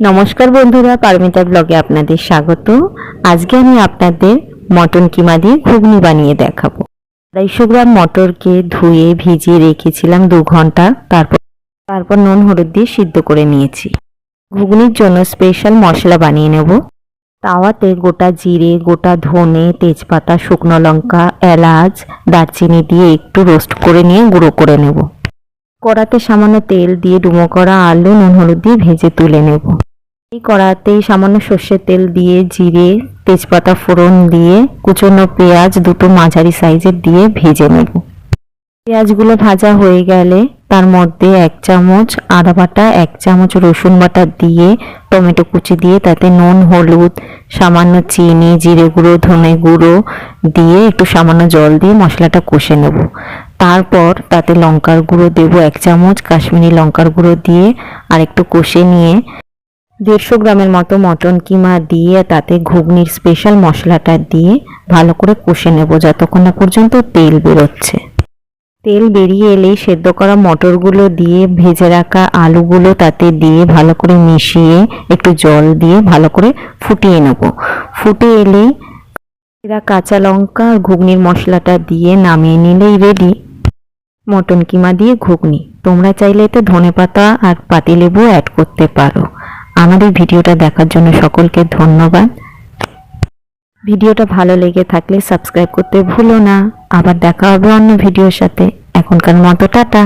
নমস্কার বন্ধুরা, পারমিতা ব্লগে আপনাদের স্বাগত। আজকে আমি আপনাদের মটন কিমা দিয়ে ঘুগনি বানিয়ে দেখাবো। আড়াইশো গ্রাম মটরকে ধুয়ে ভিজিয়ে রেখেছিলাম দু ঘণ্টা। তারপর তারপর নুন, হলুদ দিয়ে সিদ্ধ করে নিয়েছি। ঘুগনির জন্য স্পেশাল মশলা বানিয়ে নেব। তাওয়াতে গোটা জিরে, গোটা ধনে, তেজপাতা, শুকনো লঙ্কা, এলাচ, দারচিনি দিয়ে একটু রোস্ট করে নিয়ে গুঁড়ো করে নেব। কড়াতে সামান্য তেল দিয়ে ডুমো করা আলু, নুন, হলুদ দিয়ে ভেজে তুলে নেব। এই কড়াতেই সামান্য সর্ষের তেল দিয়ে জিরে, তেজপাতা ফোড়ন দিয়ে কুচনো পেঁয়াজ দুটো মাঝারি সাইজের দিয়ে ভেজে নেব। পেঁয়াজগুলো ভাজা হয়ে গেলে তার মধ্যে এক চামচ আদা বাটা, এক চামচ রসুন বাটা দিয়ে টমেটো কুচি দিয়ে তাতে নুন, হলুদ, সামান্য চিনি, জিরে গুঁড়ো, ধনে গুঁড়ো দিয়ে একটু সামান্য জল দিয়ে মশলাটা কষে নেব। তারপর তাতে লঙ্কার গুঁড়ো দেবো এক চামচ, কাশ্মীরি লঙ্কার গুঁড়ো দিয়ে আর একটু কষে নিয়ে দেড়শো গ্রামের মতো মটন কিমা দিয়ে, তাতে ঘুগনির স্পেশাল মশলাটা দিয়ে ভালো করে কষে নেব। যতক্ষণ না পর্যন্ত তেল বেরোচ্ছে। তেল বেরিয়ে এলেই সেদ্ধ করা মটরগুলো দিয়ে ভেজে রাখা আলুগুলো তাতে দিয়ে ভালো করে মিশিয়ে একটু জল দিয়ে ভালো করে ফুটিয়ে নেব। ফুটে এলেই এরা কাঁচা লঙ্কা আর ঘুগনির মশলাটা দিয়ে নামিয়ে নিলেই রেডি মটন কিমা দিয়ে ঘুগনি। তোমরা চাইলে এতে ধনেপাতা আর পাতিলেবু অ্যাড করতে পারো। আমার এই ভিডিওটা দেখার জন্য সকলকে ধন্যবাদ। ভিডিওটা ভালো লেগে থাকলে সাবস্ক্রাইব করতে ভুলো না। আবার দেখা হবে অন্য ভিডিওর সাথে। এখনকার মতো টাটা।